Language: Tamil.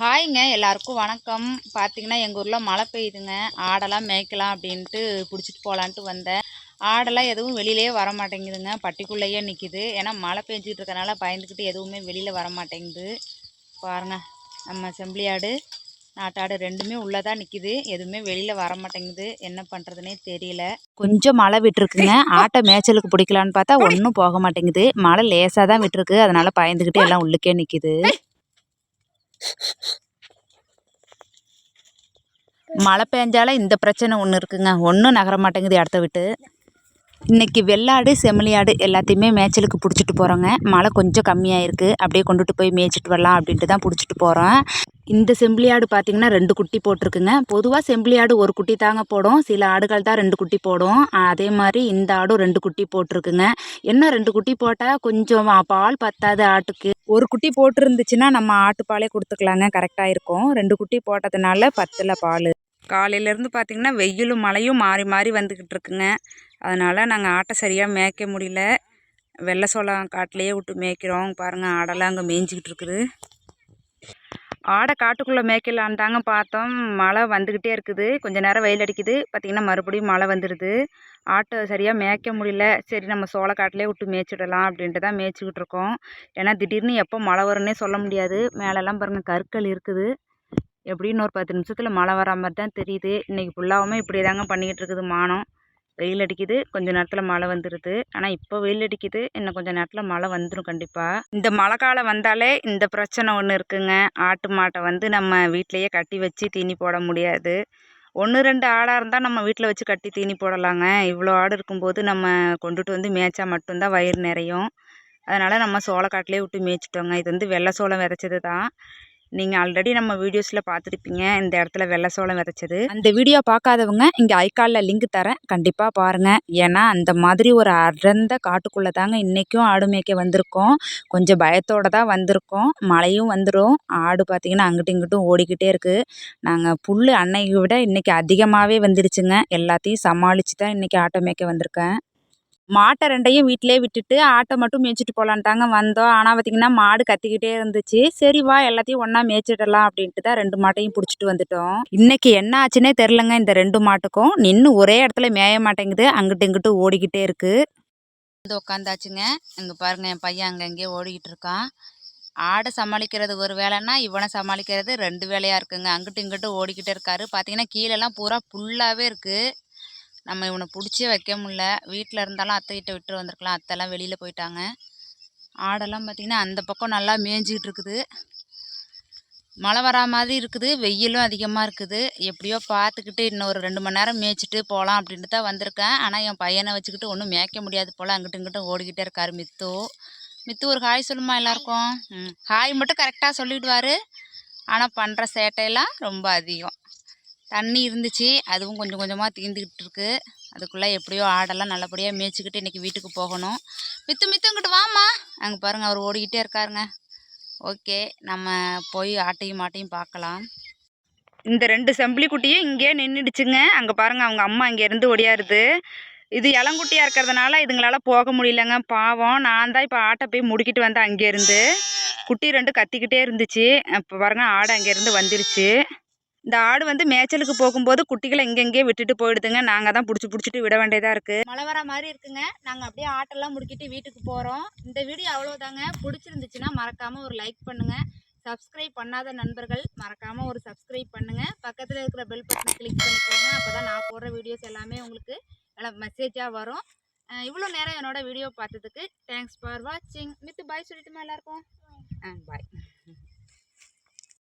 ஹாய்ங்க எல்லாருக்கும் வணக்கம். பார்த்தீங்கன்னா எங்கள் ஊரில் மழை பெய்யுதுங்க. ஆடெல்லாம் மேய்க்கலாம் அப்படின்ட்டு பிடிச்சிட்டு போகலான்ட்டு வந்தேன். ஆடெல்லாம் எதுவும் வெளியிலே வர மாட்டேங்குதுங்க பட்டிக்குள்ளேயே நிற்கிது ஏன்னா மழை பெஞ்சிக்கிட்டு இருக்கனால பயந்துக்கிட்டு எதுவுமே வெளியில் வர மாட்டேங்குது பாருங்க நம்ம செம்பிளி ஆடு நாட்டாடு ரெண்டுமே உள்ளே தான் நிற்கிது எதுவுமே வெளியில் வர மாட்டேங்குது என்ன பண்ணுறதுனே தெரியல. கொஞ்சம் மழை விட்டுருக்குங்க. ஆட்டை மேய்ச்சலுக்கு பிடிக்கலான்னு பார்த்தா ஒன்றும் போக மாட்டேங்குது. மழை லேசாக தான் விட்டுருக்கு. அதனால் பயந்துக்கிட்டு எல்லாம் உள்ளுக்கே நிற்கிது மழை பெஞ்சாலே இந்த பிரச்சனை ஒன்று இருக்குங்க. ஒன்றும் நகர மாட்டேங்குது இடத்த விட்டு. இன்னைக்கு வெள்ளாடு செம்மறியாடு எல்லாத்தையுமே மேய்ச்சலுக்கு பிடிச்சிட்டு போகிறோங்க மழை கொஞ்சம் கம்மியாக இருக்குது அப்படியே கொண்டுட்டு போய் மேய்ச்சிட்டு வரலாம் அப்படின்ட்டு தான் பிடிச்சிட்டு போகிறோம் இந்த செம்பிளியாடு பார்த்தீங்கன்னா ரெண்டு குட்டி போட்டிருக்குங்க. பொதுவாக செம்பிளியாடு ஒரு குட்டி தாங்க போடும். சில ஆடுகள் தான் ரெண்டு குட்டி போடும். அதே மாதிரி இந்த ஆடும் ரெண்டு குட்டி போட்டிருக்குங்க. என்ன ரெண்டு குட்டி போட்டால் கொஞ்சம் பால் பத்தாது ஆட்டுக்கு. ஒரு குட்டி போட்டிருந்துச்சுன்னா நம்ம ஆட்டுப்பாலே கொடுத்துக்கலாங்க. கரெக்டாக இருக்கும். ரெண்டு குட்டி போட்டதுனால பத்தில் பால். காலையிலேருந்து பார்த்திங்கன்னா வெயிலும் மழையும் மாறி மாறி வந்துக்கிட்டு இருக்குங்க அதனால் நாங்கள் ஆட்டை சரியாக மேய்க்க முடியல. வெள்ளை சோளம் காட்டிலேயே விட்டு மேய்க்கிறோம். பாருங்கள் ஆடெல்லாம் அங்கே மேய்ஞ்சிக்கிட்டு இருக்குது ஆடை காட்டுக்குள்ளே மேய்க்கலான்னு தாங்க பார்த்தோம். மழை வந்துக்கிட்டே இருக்குது. கொஞ்ச நேரம் வெயில் அடிக்குது. பார்த்திங்கன்னா மறுபடியும் மழை வந்துடுது ஆட்டை சரியாக மேய்க்க முடியல. சரி நம்ம சோளக்காட்டிலே விட்டு மேய்ச்சிடலாம் அப்படின்ட்டு தான் மேய்ச்சிக்கிட்டு இருக்கோம். ஏன்னா திடீர்னு எப்போ மழை வரும்னே சொல்ல முடியாது. மேலெல்லாம் பாருங்கள் கற்கள் இருக்குது. எப்படின்னு ஒரு பத்து நிமிஷத்தில் மழை வரா மாதிரி தான் தெரியுது. இன்றைக்கி ஃபுல்லாகவுமே இப்படி தாங்க பண்ணிக்கிட்டு இருக்குது மானம். வெயில் அடிக்குது கொஞ்ச நேரத்தில் மழை வந்துடுது ஆனால் இப்போ வெயில் அடிக்குது இன்னும் கொஞ்சம் நேரத்தில் மழை வந்துடும் கண்டிப்பாக இந்த மழை காலம் வந்தாலே இந்த பிரச்சனை ஒன்று இருக்குங்க. ஆட்டு மாட்டை வந்து நம்ம வீட்டிலையே கட்டி வச்சு தீனி போட முடியாது. ஒன்று ரெண்டு ஆடாக இருந்தால் நம்ம வீட்டில் வச்சு கட்டி தீனி போடலாங்க. இவ்வளோ ஆடு இருக்கும்போது நம்ம கொண்டுட்டு வந்து மேய்ச்சா மட்டும்தான் வயிறு நிறையும். அதனால் நம்ம சோளக்காட்டிலே விட்டு மேய்ச்சிட்டோங்க. இது வந்து வெள்ளை சோளம் விதைச்சது தான் நீங்கள் ஆல்ரெடி நம்ம வீடியோஸில் பார்த்துருப்பீங்க. இந்த இடத்துல வெள்ளை சோளம் விதைச்சது. அந்த வீடியோ பார்க்காதவங்க இங்கே ஐக்காலில் லிங்க் தரேன். கண்டிப்பாக பாருங்கள் ஏன்னா அந்த மாதிரி ஒரு அடர்ந்த காட்டுக்குள்ளே தாங்க இன்றைக்கும் ஆடு மேய்க்க வந்திருக்கோம். கொஞ்சம் பயத்தோடு தான் வந்திருக்கோம். மழையும் வந்துடும் ஆடு பார்த்திங்கன்னா அங்கிட்டும் இங்கிட்டும் ஓடிக்கிட்டே இருக்குது நாங்கள் புல் அன்னைக்கு விட இன்றைக்கி அதிகமாகவே வந்துருச்சுங்க. எல்லாத்தையும் சமாளித்து தான் இன்றைக்கி ஆட்டோ மேய்க்க வந்திருக்கேன். மாட்டை ரெண்டையும் வீட்டிலே விட்டுட்டு ஆட்டை மட்டும் மேய்ச்சிட்டு போகலான்னு தாங்க வந்தோம். ஆனால் பார்த்திங்கன்னா மாடு கத்திக்கிட்டே இருந்துச்சு. சரி வா எல்லாத்தையும் ஒன்றா மேய்ச்சிடலாம் அப்படின்ட்டு தான் ரெண்டு மாட்டையும் பிடிச்சிட்டு வந்துட்டோம். இன்னைக்கு என்ன ஆச்சுன்னே தெரிலங்க இந்த ரெண்டு மாட்டுக்கும். நின்று ஒரே இடத்துல மேய மாட்டேங்குது. அங்கிட்டு இங்கிட்டு ஓடிக்கிட்டே இருக்குது வந்து உட்காந்தாச்சுங்க இங்கே பாருங்க என் பையன் அங்கே அங்கேயே ஓடிக்கிட்டு இருக்கான். ஆடை சமாளிக்கிறது ஒரு வேலைன்னா இவனை சமாளிக்கிறது ரெண்டு வேலையாக இருக்குங்க. அங்கிட்டு இங்கிட்டு ஓடிக்கிட்டே இருக்காரு. பார்த்தீங்கன்னா கீழெல்லாம் பூரா புல்லாகவே இருக்குது நம்ம இவனை பிடிச்சே வைக்க முடில வீட்டில் இருந்தாலும் அத்தைகிட்ட விட்டு வந்திருக்கலாம். அத்தைலாம் வெளியில் போயிட்டாங்க. ஆடெல்லாம் பார்த்திங்கன்னா அந்த பக்கம் நல்லா மேய்ஞ்சிக்கிட்டு இருக்குது. மழை வரா மாதிரி இருக்குது. வெயிலும் அதிகமாக இருக்குது. எப்படியோ பார்த்துக்கிட்டு இன்னும் ஒரு ரெண்டு மணி நேரம் மேய்ச்சிட்டு போகலாம் அப்படின்ட்டு தான் வந்திருக்கேன். ஆனால் என் பையனை வச்சுக்கிட்டு ஒன்றும் மேய்க்க முடியாது போல். அங்கிட்டு இங்கிட்டும் ஓடிக்கிட்டே இருக்கார் மித்து. மித்து ஒரு ஹாய் சொல்லுமா எல்லாருக்கும்? ம். ஹாய் மட்டும் கரெக்டாக சொல்லிவிடுவார் ஆனால் பண்ணுற சேட்டையெல்லாம் ரொம்ப அதிகம். தண்ணி இருந்துச்சு. அதுவும் கொஞ்சம் கொஞ்சமாக தீர்ந்துக்கிட்டு இருக்கு அதுக்குள்ளே எப்படியோ ஆடெல்லாம் நல்லபடியாக மேய்ச்சிக்கிட்டு இன்றைக்கி வீட்டுக்கு போகணும். மித்து மித்துங்கிட்டு வாமா அங்கே பாருங்கள் அவர் ஓடிக்கிட்டே இருக்காருங்க. ஓகே நம்ம போய் ஆட்டையும் மாட்டையும் பார்க்கலாம். இந்த ரெண்டு செம்பிளி குட்டியும் இங்கேயே நின்றுடுச்சுங்க அங்கே பாருங்கள் அவங்க அம்மா இங்கேருந்து ஒடியாருது. இது இளங்குட்டியாக இருக்கிறதுனால இதுங்களால் போக முடியலங்க. பாவம் நான் தான் இப்போ ஆட்டை போய் முடிக்கிட்டு வந்தேன் அங்கேருந்து. குட்டி ரெண்டு கத்திக்கிட்டே இருந்துச்சு. இப்போ பாருங்கள் ஆடு அங்கேருந்து வந்துருச்சு. இந்த ஆடு வந்து மேய்ச்சலுக்கு போகும்போது குட்டிகளை இங்கெங்கே விட்டுட்டு போயிடுதுங்க. நாங்கள் தான் பிடிச்சி பிடிச்சிட்டு விட வேண்டியதாக இருக்குது மழை வர மாதிரி இருக்குங்க. நாங்கள் அப்படியே ஆட்டெல்லாம் முடிக்கிட்டு வீட்டுக்கு போகிறோம் இந்த வீடியோ அவ்வளோதாங்க பிடிச்சிருந்துச்சுன்னா மறக்காமல் ஒரு லைக் பண்ணுங்கள் சப்ஸ்கிரைப் பண்ணாத நண்பர்கள் மறக்காமல் ஒரு சப்ஸ்கிரைப் பண்ணுங்கள் பக்கத்தில் இருக்கிற பெல் பட்டனை கிளிக் பண்ணிக்கோங்க. அப்போ தான் நான் போடுற வீடியோஸ் எல்லாமே உங்களுக்கு நல்லா மெசேஜாக வரும். இவ்வளோ நேரம் என்னோட வீடியோ பார்த்ததுக்கு தேங்க்ஸ் ஃபார் வாட்சிங் மித்து பாய் சொல்லிட்டுமா எல்லாருக்கும்? ஆ பாய்